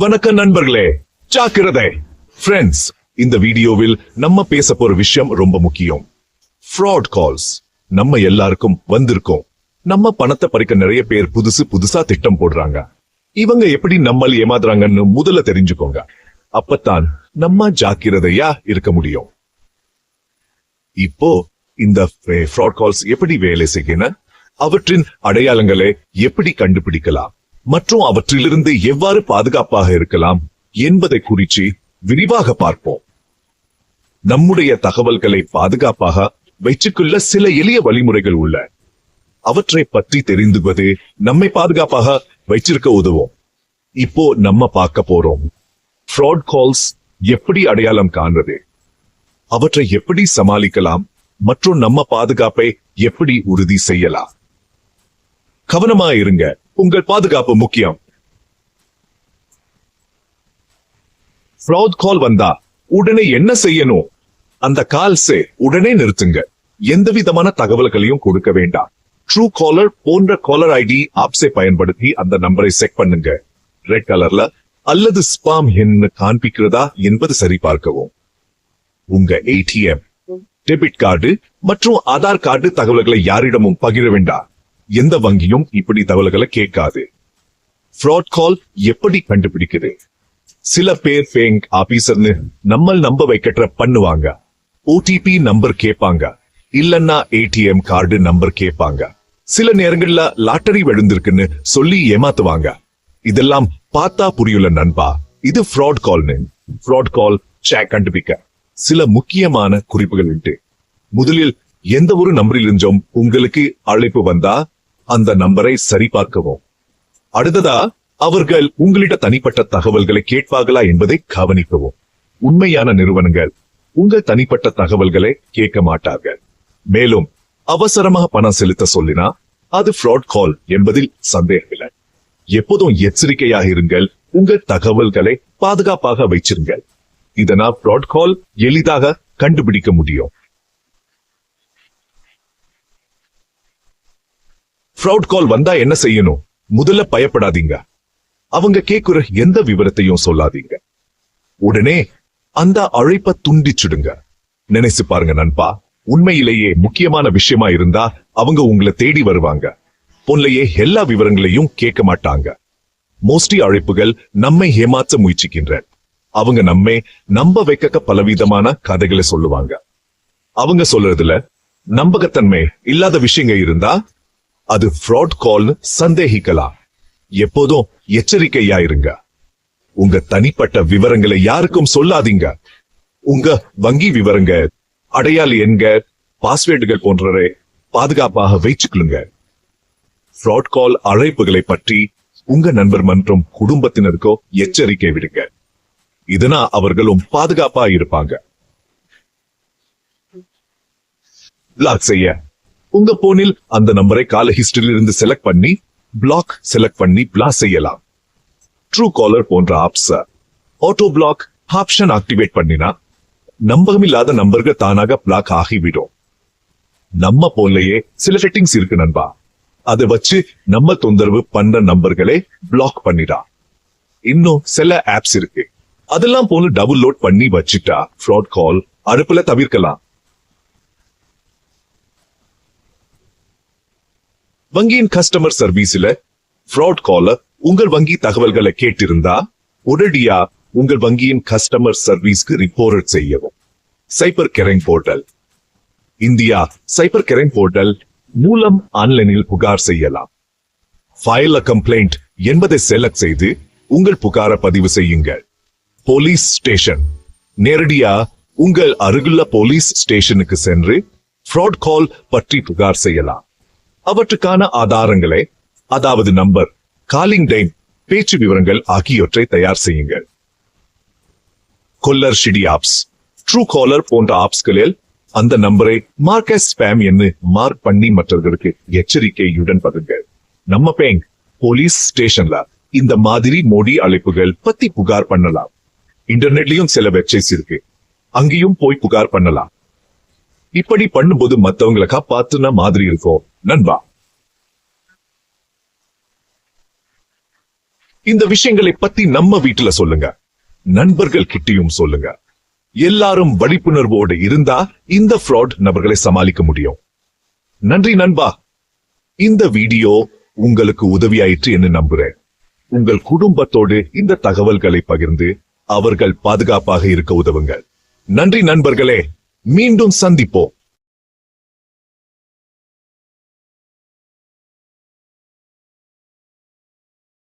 வணக்க நண்பர்களே ஜாக்கிரதை. ஃப்ரெண்ட்ஸ் இந்த வீடியோவில் நம்ம பேச போற விஷயம் ரொம்ப முக்கியம். ஃப்ராட் கால்ஸ் நம்ம எல்லாருக்கும் வந்திருக்கோம். நம்ம பணத்தை பறிக்க நிறைய பேர் புதுசு புதுசா திட்டம் போடுறாங்க. இவங்க எப்படி நம்மள ஏமாத்துறாங்கன்னு முதல்ல தெரிஞ்சுக்கோங்க. அப்பத்தான் நம்ம ஜாக்கிரதையா இருக்க முடியும். இப்போ இந்த ஃப்ராட் கால்ஸ் எப்படி வேலை செய்யணும் அவற்றின் அடையாளங்களை எப்படி கண்டுபிடிக்கலாம். மற்றும் அவற்றிலிருந்து எவ்வாறு பாதுகாப்பாக இருக்கலாம் என்பதை குறித்து விரிவாக பார்ப்போம். நம்முடைய தகவல்களை பாதுகாப்பாக வைத்துக்கொள்ள சில எளிய வழிமுறைகள் உள்ள. அவற்றை பற்றி தெரிந்துவது நம்மை பாதுகாப்பாக வைச்சிருக்க உதவும். இப்போ நம்ம பார்க்க போறோம். ஃப்ராட் கால்ஸ் எப்படி அடையாளம் காண்றது? அவற்றை எப்படி சமாளிக்கலாம்? மற்றும் நம்ம பாதுகாப்பை எப்படி உறுதி செய்யலாம்? கவனமா இருங்க. உங்கள் பாதுகாப்பு முக்கியம். ஃப்ராட் கால் வந்தா உடனே என்ன செய்யணும்? அந்த கால்ஸை உடனே நிறுத்துங்க. எந்த விதமான தகவல்களையும் கொடுக்க வேண்டாம். ட்ரூ காலர் போன்ற காலர் ஐடி ஆப்ஸை பயன்படுத்தி அந்த நம்பரை செக் பண்ணுங்க. ரெட் கலர்ல அல்லது ஸ்பாம் என்ன காண்பிக்கிறதா என்பது சரி பார்க்கவும் உங்க ஏடிஎம் டெபிட் கார்டு மற்றும் ஆதார் கார்டு தகவல்களை யாரிடமும் பகிர வேண்டாம். எந்த வங்கியும் இப்படி தகவல்களை கேட்காது. ஃப்ராட் கால் எப்படி கண்டுபிடிக்குது? சில பேர் பேங்க் ஆபீசர்னு நம்ம நம்ப வைக்கிற பண்ணுவாங்க. ஓடிபி நம்பர் கேட்பாங்க. இல்லன்னா ஏடிஎம் கார்டு நம்பர் கேட்பாங்க. சில நேரங்கள்ல லாட்டரி விழுந்திருக்குன்னு சொல்லி ஏமாத்துவாங்க. இதெல்லாம் பார்த்தா புரியல நண்பா. இது ஃப்ராட் கால்னு ஃப்ராட் கால் செக் கண்டுபிடிக்க. சில முக்கியமான குறிப்புகள் உண்டு முதலில் எந்த ஒரு நம்பரிலிருந்தும் உங்களுக்கு அழைப்பு வந்தா அந்த நம்பரை சரிபார்க்கவும். அடுத்ததா அவர்கள் உங்களிட தனிப்பட்ட தகவல்களை கேட்பார்களா என்பதை கவனிக்கவும். உண்மையான நிறுவனங்கள் உங்கள் தனிப்பட்ட தகவல்களை கேட்க மாட்டார்கள். மேலும் அவசரமாக பணம் செலுத்த சொல்லினா அது ஃப்ராட் கால் என்பதில் சந்தேகமில்லை. எப்போதும் எச்சரிக்கையாக இருங்கள் உங்கள் தகவல்களை பாதுகாப்பாக வைச்சிருங்கள் இதனால் ஃப்ராட் கால் எளிதாக கண்டுபிடிக்க முடியும். ஃப்ராட் கால் வந்தா என்ன செய்யணும்? முதல்ல பயப்படாதீங்க. அவங்க கேக்குற எந்த விவரத்தையும் சொல்லாதீங்க. உடனே அந்த அழைப்ப துண்டிச்சுடுங்க. நினைச்சு பாருங்க நண்பா. உண்மையிலேயே முக்கியமான விஷயமா இருந்தா அவங்க உங்களை தேடி வருவாங்க. பொன்லையே எல்லா விவரங்களையும் கேட்க மாட்டாங்க. மோஸ்ட்லி அழைப்புகள் நம்மை ஏமாற்ற முயற்சிக்கின்ற அவங்க நம்மை நம்ப வைக்க பலவிதமான கதைகளை சொல்லுவாங்க. அவங்க சொல்றதுல நம்பகத்தன்மை இல்லாத விஷயங்க இருந்தா அது ஃப்ராட் கால்னு சந்தேகிக்கலாம். எப்போதும் எச்சரிக்கையா இருங்க உங்க தனிப்பட்ட விவரங்களை யாருக்கும் சொல்லாதீங்க. உங்க வங்கி விவரங்க அடையாள எண்க பாஸ்வேர்டுகள் போன்றவை பாதுகாப்பாக வைச்சுக்கொள்ளுங்க ஃப்ராட் கால் அழைப்புகளை பற்றி உங்க நண்பர் மற்றும் குடும்பத்தினருக்கோ எச்சரிக்கை விடுங்க. இதனா அவர்களும் பாதுகாப்பா இருப்பாங்க. பிளாக் செய்ய. உங்க போனில் அந்த நம்பரை கால ஹிஸ்டரியில் இருந்து செலக்ட் பண்ணி பிளாக் செலக்ட் பண்ணி பிளாஸ் செய்யலாம். ட்ரூ காலர் போன்ற apps auto block option activate பண்ணினா நம்பகமில்லாத நம்பர்கள் தானாக பிளாக் ஆகிவிடும். நம்ம போன்லயே சில செட்டிங்ஸ் இருக்கு நண்பா. அதை வச்சு நம்ம தொந்தரவு பண்ற நம்பர்களை பிளாக் பண்ணிடா. இன்னும் சில ஆப்ஸ் இருக்கு. அதெல்லாம் போல டவுன்லோட் பண்ணி வச்சுட்டா ஃப்ராட் கால் அடுப்புல தவிர்க்கலாம். வங்கியின் கஸ்டமர் சர்வீஸ்ல ஃப்ராட் கால உங்கள் வங்கி தகவல்களை கேட்டிருந்தா உடனடியா உங்கள் வங்கியின் கஸ்டமர் சர்வீஸ்க்கு ரிப்போர்ட் செய்யவும். Cyber crime portal India cyber crime portal மூலம் ஆன்லைனில் புகார் செய்யலாம். ஃபைல் அ கம்ப்ளைண்ட் என்பதை செலக்ட் செய்து உங்கள் புகாரை பதிவு செய்யுங்கள். போலீஸ் ஸ்டேஷன் நேரடியா உங்கள் அருகிலுள்ள போலீஸ் ஸ்டேஷனுக்கு சென்று ஃப்ராட் கால் பற்றி புகார் செய்யலாம். அவற்றுக்கான ஆதாரங்களை அதாவது நம்பர் காலிங் டைம் பேச்சு விவரங்கள் ஆகியவற்றை தயார் செய்யுங்கள். Caller ID apps. True caller போன்ற ஆப்ஸ்களில் அந்த நம்பரை மார்க் ஸ்பேம் என்று மார்க் பண்ணி மற்றவர்களுக்கு எச்சரிக்கையுடன் பகுங்கள் நம்ம பேங்க் போலீஸ் ஸ்டேஷன்ல இந்த மாதிரி மோடி அழைப்புகள் பத்தி புகார் பண்ணலாம். இன்டர்நெட்லயும் சில வெப்சைட்ஸ் இருக்கு. அங்கேயும் போய் புகார் பண்ணலாம். இப்படி பண்ணும்போது மத்தவங்களை காப்பாத்துன மாதிரி இருக்கும். நண்பா. இந்த விஷயங்களை பத்தி நம்ம வீட்டுல சொல்லுங்க. நண்பர்கள் கிட்டையும் சொல்லுங்க. எல்லாரும் விழிப்புணர்வோடு இருந்தா இந்த ஃப்ராட் நபர்களை சமாளிக்க முடியும். நன்றி நண்பா. இந்த வீடியோ உங்களுக்கு உதவியாயிற்று என்று நம்புறேன். உங்கள் குடும்பத்தோடு இந்த தகவல்களை பகிர்ந்து அவர்கள் பாதுகாப்பாக இருக்க உதவுங்கள். நன்றி நண்பர்களே. மீண்டும் சந்திப்போம்.